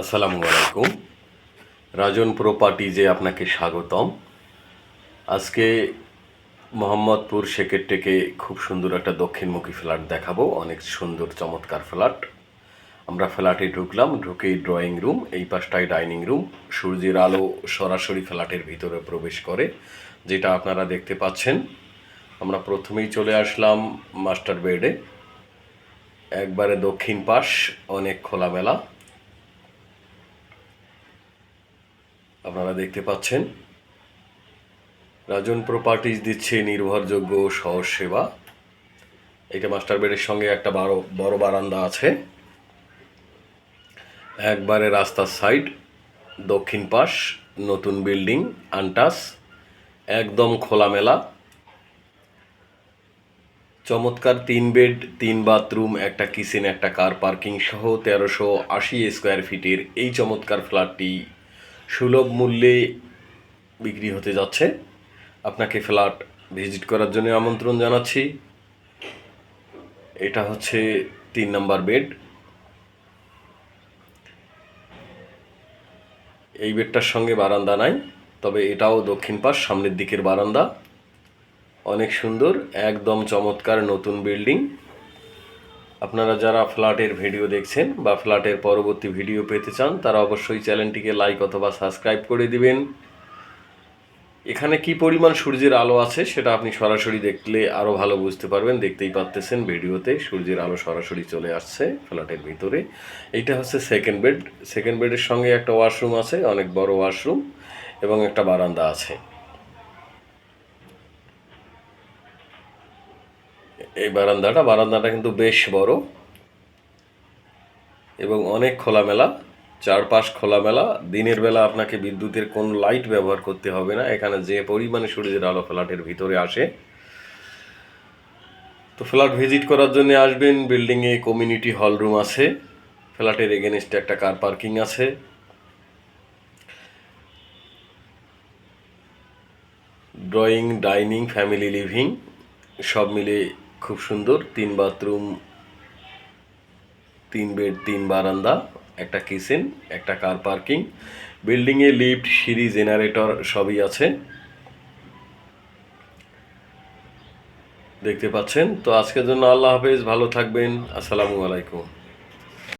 আসসালামু আলাইকুম। রাজন প্রপার্টিজে আপনাকে স্বাগতম। আজকে মোহাম্মদপুর শেকের টেকে খুব সুন্দর একটা দক্ষিণমুখী ফ্ল্যাট দেখাবো, অনেক সুন্দর চমৎকার ফ্ল্যাট। আমরা ফ্ল্যাটে ঢুকলাম, ঢুকেই ড্রয়িং রুম এই পাশটায় ডাইনিং রুম সূর্যের আলো সরাসরি ফ্ল্যাটের ভিতরে প্রবেশ করে, যেটা আপনারা দেখতে পাচ্ছেন। আমরা প্রথমেই চলে আসলাম মাস্টার বেডে। একবারে দক্ষিণ পাশ, অনেক খোলামেলা। আপনারা দেখতে পাচ্ছেন। রাজন প্রপার্টিজ দিচ্ছে নির্ভরযোগ্য সহজ সেবা। এটা মাস্টার বেডের সঙ্গে একটা বড় বড় বারান্দা আছে। একবারে রাস্তার সাইড দক্ষিণ পাশ, নতুন বিল্ডিং আনটাস, একদম খোলামেলা। চমৎকার তিন বেড, তিন বাথরুম একটা কিচেন একটা কার পার্কিং সহ তেরোশো আশি স্কোয়ার ফিটের এই চমৎকার ফ্ল্যাটটি সুলভ মূল্যে বিক্রি হতে যাচ্ছে। আপনাকে ফ্ল্যাট ভিজিট করার জন্য আমন্ত্রণ জানাচ্ছি। এটা হচ্ছে তিন নাম্বার বেড। এই বেডটার সঙ্গে বারান্দা নাই, তবে এটাও দক্ষিণ পাশ, সামনের দিকের বারান্দা। অনেক সুন্দর, একদম চমৎকার নতুন বিল্ডিং। আপনারা যারা ফ্ল্যাটের ভিডিও দেখছেন বা ফ্ল্যাটের পরবর্তী ভিডিও পেতে চান, তারা অবশ্যই চ্যানেলটিকে লাইক অথবা সাবস্ক্রাইব করে দিবেন। এখানে কি পরিমাণ সূর্যের আলো আছে সেটা আপনি সরাসরি দেখলে আরও ভালো বুঝতে পারবেন। দেখতেই পাচ্তেছেন ভিডিওতে সূর্যের আলো সরাসরি চলে আসছে ফ্ল্যাটের ভিতরে। এইটা হচ্ছে সেকেন্ড বেড সেকেন্ড বেডের সঙ্গে একটা ওয়াশরুম আছে, অনেক বড় ওয়াশরুম এবং একটা বারান্দা আছে। এই বারান্দাটা বারান্দাটা কিন্তু বেশ বড় এবং অনেক খোলামেলা, চারপাশ খোলামেলা। দিনের বেলা আপনাকে বিদ্যুতের কোন লাইট ব্যবহার করতে হবে না, এখানে যে পরিমাণে সূর্যের আলো ফ্ল্যাটের ভিতরে আসে। তো ফ্ল্যাট ভিজিট করার জন্য আসবেন বিল্ডিংয়ে কমিউনিটি হল রুম আছে, ফ্ল্যাটের এগেনস্টে একটা কার পার্কিং আছে। ড্রয়িং ডাইনিং ফ্যামিলি লিভিং সব মিলে খুব সুন্দর, তিন বাথরুম, তিন বেড, তিন বারান্দা, একটা কিচেন, একটা কার পার্কিং, বিল্ডিংয়ে লিফট, সিঁড়ি, জেনারেটর সবই আছে। দেখতে পাচ্ছেন? তো আজকের জন্য আল্লাহ হাফেজ, ভালো থাকবেন। আসসালামু আলাইকুম।